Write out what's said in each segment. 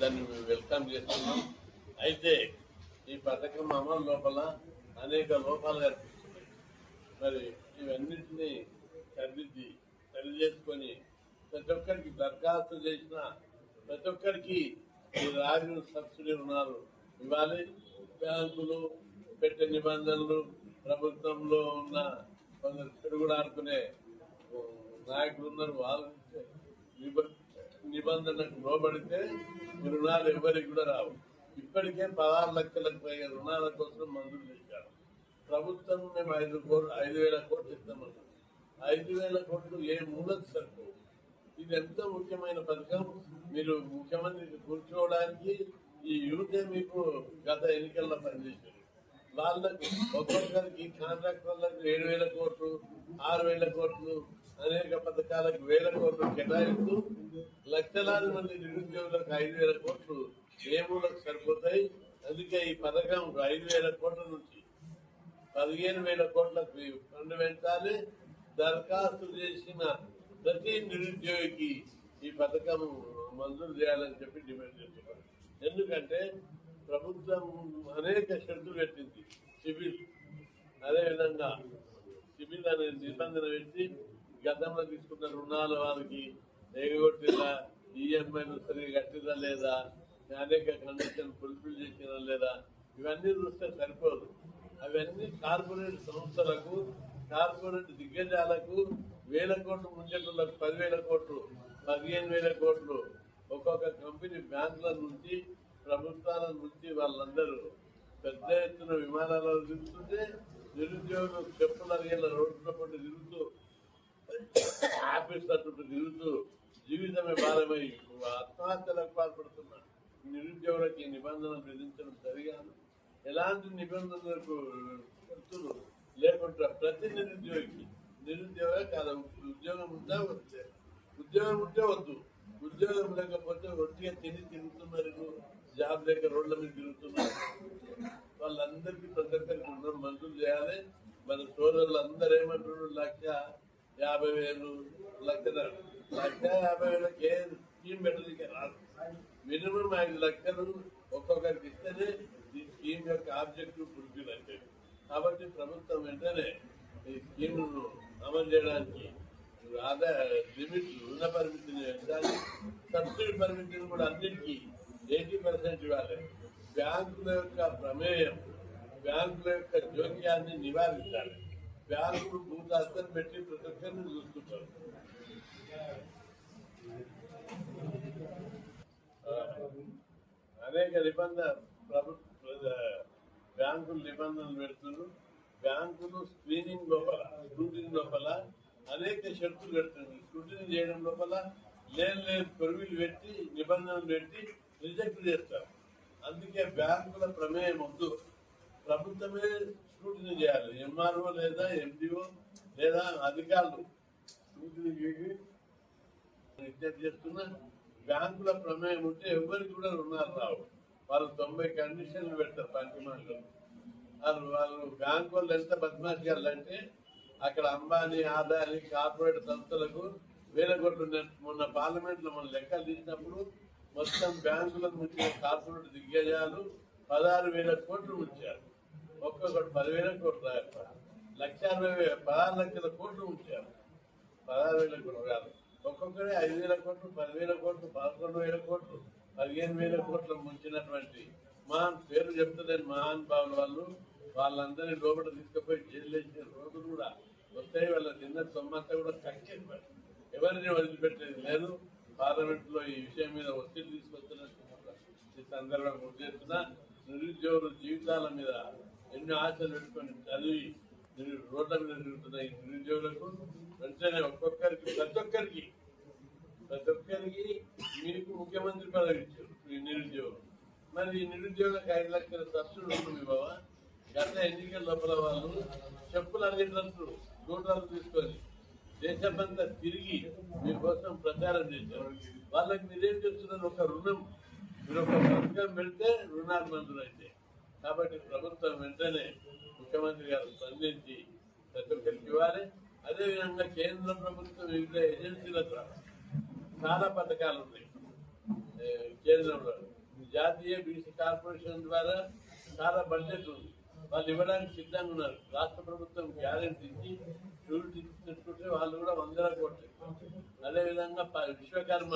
దాన్ని మేము వెల్కమ్ చేస్తున్నాం. అయితే ఈ పథకం అమలు లోపల అనేక లోపాలు కనిపిస్తున్నాయి. మరి ఇవన్నింటినీ సరిదిద్ది సరి చేసుకొని ప్రతి ఒక్కరికి దరఖాస్తు చేసిన ప్రతి ఒక్కరికి ఈ రాజు సబ్సిడీ రుణాలు ఇవ్వాలి. బ్యాంకులు పెట్టే నిబంధనలు ప్రభుత్వంలో ఉన్న కొందరు చెడు కూడా ఆడుకునే నాయకులు ఉన్నారు. వాళ్ళు నిబంధనలకు లోబడితే రుణాలు ఎవరికి కూడా రావు. ఇప్పటికే పదహారు లక్షలకు పైగా రుణాల కోసం మందులు తెచ్చారు. ప్రభుత్వం మేము ఐదు కోట్లు ఐదు వేల కోట్లు ఇస్తామన్నాం ఐదు వేల కోట్లు ఏ మూలకు సరిపోవు. ఇది ఎంత ముఖ్యమైన పథకం? మీరు ముఖ్యమంత్రికి కూర్చోవడానికి ఈ యూతే మీకు గత ఎన్నికల్లో పనిచేశారు. వాళ్ళకు ఒక్కొక్కరికి కాంట్రాక్టర్లకు ఏడు వేల కోట్లు ఆరు వేల కోట్లు అనేక పథకాలకు వేల కోట్లు కేటాయిస్తూ లక్షలాది మంది నిరుద్యోగులకు ఐదు వేల కోట్లు ఏ మూలకు సరిపోతాయి. అందుకే ఈ పథకం ఐదు వేల కోట్ల నుంచి పదిహేను వేల కోట్లకు ఫండ్ పెంచాలి. దరఖాస్తు చేసిన ప్రతి నిరుద్యోగికి ఈ పథకం మంజూరు చేయాలని చెప్పి డిమాండ్ చేస్తున్నారు. ఎందుకంటే ప్రభుత్వం అనేక షెడ్లు పెట్టింది. సివిల్ అదేవిధంగా సివిల్ అనే నిబంధన పెట్టి గతంలో తీసుకున్న రుణాలు వాళ్ళకి ఎగగొట్టిందా? ఈఎంఐలు సరిగా కట్టిందా లేదా? అనేక కండిషన్ ఫుల్ఫిల్ చేసినా లేదా? ఇవన్నీ చూస్తే సరిపోదు. అవన్నీ కార్పొరేట్ సంస్థలకు కార్పొరేట్ దిగ్గజాలకు వేల కోట్లు ముంచెట్లకు పదివేల కోట్లు పదిహేను వేల కోట్లు ఒక్కొక్క కంపెనీ బ్యాంకుల నుంచి ప్రభుత్వాల నుంచి వాళ్ళందరూ పెద్ద ఎత్తున విమానాలలో తిరుగుతుంటే నిరుద్యోగులు చెప్పుల అరిగేల రోడ్ల పట్టు తిరుగుతూ ఆఫీస్ తట్టు తిరుగుతూ జీవితమే భారమై ఆత్మహత్యలకు పాల్పడుతున్నారు నిరుద్యోగులకు ఈ నిబంధనలు విధించడం సరిగాను ఎలాంటి నిబంధనలకు ఖర్చులు లేకుండా ప్రతి నిరుద్యోగికి నిరుద్యోగ కాదు ఉద్యోగం ఉందా వద్దే ఉద్యోగం ఉంటే వద్దు. ఉద్యోగం లేకపోతే ఒట్టిగా తిని తిరుగుతున్నారు జాబ్ లేక రోడ్ల మీద తిరుగుతున్నారు. వాళ్ళందరికీ ప్రతి ఒక్కరికి రుణం మంజూరు చేయాలి. మన సోదరులు అందరూ ఏమంటున్నారు? లక్ష యాభై వేలు లక్ష లక్ష యాభై వేలకి ఏ స్కీమ్ పెట్టడానికి రాదు. మినిమం ఐదు లక్షలు ఒక్కొక్కరికి ఇస్తేనే ఈ స్కీమ్ యొక్క ఆబ్జెక్టివ్ ఫుల్ఫిల్ అంటే. కాబట్టి ప్రభుత్వం వెంటనే ఈ స్కీమ్ను అమలు చేయడానికి ఆదాయ లిమిట్ రుణ పరిమితిని పెంచాలి. సబ్సిడీ పరిమితిని కూడా అన్నిటికీ ఎయిటీ పర్సెంట్ ఇవ్వాలి. బ్యాంకుల యొక్క ప్రమేయం బ్యాంకుల యొక్క జోక్యాన్ని నివారించాలి. బ్యాంకులు భూదాస్తం పెట్టి ప్రతి ఒక్కరిని చూసుకుంటారు. అనేక నిబంధన ప్రభుత్వ బ్యాంకులు నిబంధనలు పెడుతున్నారు. బ్యాంకులు స్క్రీనింగ్ లోపల స్క్రూటింగ్ లోపల అనేక షరతులు పెడుతుంది స్క్రూటింగ్ చేయడం లోపల లేని లేని పరువులు పెట్టి నిబంధనలు పెట్టి రిజెక్ట్ చేస్తారు. అందుకే బ్యాంకుల ప్రమేయం వద్దు. ప్రభుత్వమే స్క్రూటినీ చేయాలి. ఎంఆర్ఓ లేదా ఎండిఓ లేదా అధికారులు స్క్రూటినీ చేసి విజ్ఞప్తి చేస్తున్నా బ్యాంకుల ప్రమేయం ఉంటే ఎవరికి కూడా రుణాలు రావు. వాళ్ళు తొంభై కండిషన్లు పెడతారు పంచమాటలు వాళ్ళు వాళ్ళు బ్యాంకు వాళ్ళు ఎంత బద్మాషి అంటే అక్కడ అంబానీ ఆదాని కార్పొరేట్ సంస్థలకు వేల కోట్లు మొన్న పార్లమెంట్లో మనం లెక్కలు తీసినప్పుడు మొత్తం బ్యాంకుల నుంచి కార్పొరేట్ దిగ్గజాలు పదహారు వేల కోట్లు ఉంచారు. ఒక్కొక్కటి పదివేల కోట్లు రాయప్ప లక్ష అరవై వేల పదహారు లక్షల కోట్లు ఉంచారు పదహారు వేల కోట్లు కాదు ఒక్కొక్కరే ఐదు వేల కోట్లు పదివేల కోట్లు పదకొండు వేల కోట్లు పదిహేను వేల కోట్లు ముంచినటువంటి మహాన్ పేరు చెప్తలేని మహాన్ భావుల వాళ్ళు వాళ్ళందరినీ లోపల తీసుకుపోయి జైలు వేసిన రోజులు కూడా వస్తాయి. వాళ్ళ తిన్న సొమ్మంతా కూడా కక్కింది ఎవరిని వదిలిపెట్టేది లేదు. పార్లమెంట్లో ఈ విషయం మీద ఒత్తిడి తీసుకొస్తున్నట్టు ఈ సందర్భంగా గుర్తు చేస్తున్నా. నిరుద్యోగుల జీవితాల మీద అన్ని ఆశలు పెట్టుకొని చదివి నిరు- రోడ్ల మీద తిరుగుతున్న ఈ నిరుద్యోగులకు వెంటనే ఒక్కొక్కరికి ప్రతి ఒక్కరికి ప్రతి ఒక్కరికి మీకు ముఖ్యమంత్రి పదవి ఇచ్చారు ఈ నిరుద్యోగం మరి ఈ ఐదు లక్షల సబ్సిడీ ఉంటుంది బాబా గత ఎన్నికల లోపల వాళ్ళు చెప్పులు అడిగేటట్టు నోటాలు తీసుకొని దేశమంతా తిరిగి మీకోసం ప్రచారం చేశారు. వాళ్ళకి మీరేం చేస్తున్నారు ఒక రుణం. మీరు ఒక పథకం పెడితే రుణాలు మంజూరు అయితే కాబట్టి ప్రభుత్వం వెంటనే ముఖ్యమంత్రి గారు స్పందించి ప్రతి ఒక్కరికి ఇవ్వాలి. అదేవిధంగా కేంద్ర ప్రభుత్వం వివిధ ఏజెన్సీల ద్వారా చాలా పథకాలు ఉన్నాయి. కేంద్రంలో జాతీయ బీసీ కార్పొరేషన్ ద్వారా చాలా బడ్జెట్ ఉంది. వాళ్ళు ఇవ్వడానికి సిద్ధంగా ఉన్నారు. రాష్ట్ర ప్రభుత్వం గ్యారెంటీ ఇచ్చి షూరిటీ తెచ్చుకుంటే వాళ్ళు కూడా వందల కోట్లు. అదేవిధంగా విశ్వకర్మ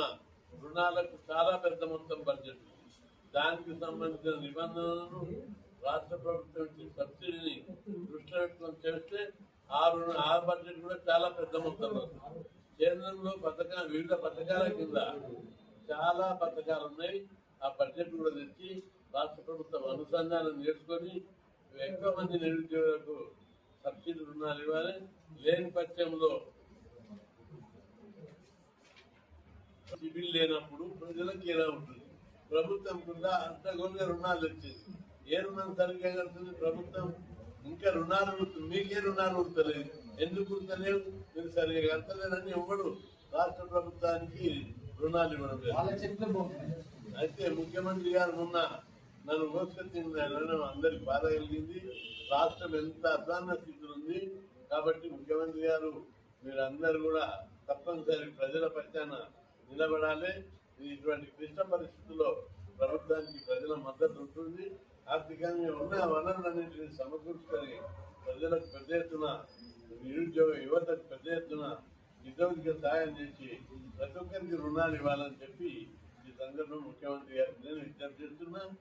రుణాలకు చాలా పెద్ద మొత్తం బడ్జెట్ ఉంది. దానికి సంబంధించిన నిబంధనలను రాష్ట్ర ప్రభుత్వం సబ్సిడీని దృష్టిలో పెట్టుకొని చేస్తే ఆ రుణ ఆ బడ్జెట్ కూడా చాలా పెద్ద మొత్తంలో కేంద్రంలో పథకా వివిధ పథకాల కింద చాలా పథకాలు ఉన్నాయి. ఆ బడ్జెట్ కూడా తెచ్చి రాష్ట్ర ప్రభుత్వం అనుసంధానం చేసుకొని ఎక్కువ మంది నిరుద్యోగులకు సబ్సిడీ రుణాలు ఇవ్వాలి. లేని పక్షంలో సిబిల్ లేనప్పుడు ప్రజలకు ఎలా ఉంటుంది? ప్రభుత్వం కూడా అంతగోలుగా రుణాలు వచ్చింది ఏ రుణం సరిగ్గా కడుతుంది ప్రభుత్వం? ఇంకా రుణాలు ఉంటుంది మీకే రుణాలు ఉంటలేదు ఎందుకు ఉంటలేవు మీరు సరిగ్గా కడతలేదని ఇవ్వడు రాష్ట్ర ప్రభుత్వానికి రుణాలు ఇవ్వడం లేదు. అయితే ముఖ్యమంత్రి గారు మొన్న నన్ను మోసుకొచ్చింది అనడం అందరికి బాధ కలిగింది. రాష్ట్రం ఎంత అధ్వాన్న స్థితిలో ఉంది. కాబట్టి ముఖ్యమంత్రి గారు మీరందరూ కూడా తప్పనిసరి ప్రజల పక్షాన నిలబడాలి. ఇటువంటి క్లిష్ట పరిస్థితుల్లో ప్రభుత్వానికి ప్రజల మద్దతు ఉంటుంది. ఆర్థికంగా ఉన్న వనరులన్నింటినీ సమకూర్చుకొని ప్రజలకు పెద్ద ఎత్తున నిరుద్యోగ యువతకు పెద్ద ఎత్తున నిరుద్యోగ సాయం చేసి ప్రతి ఒక్కరికి రుణాలు ఇవ్వాలని చెప్పి ఈ సందర్భం ముఖ్యమంత్రి గారికి నేను విజ్ఞప్తి చేస్తున్నాను.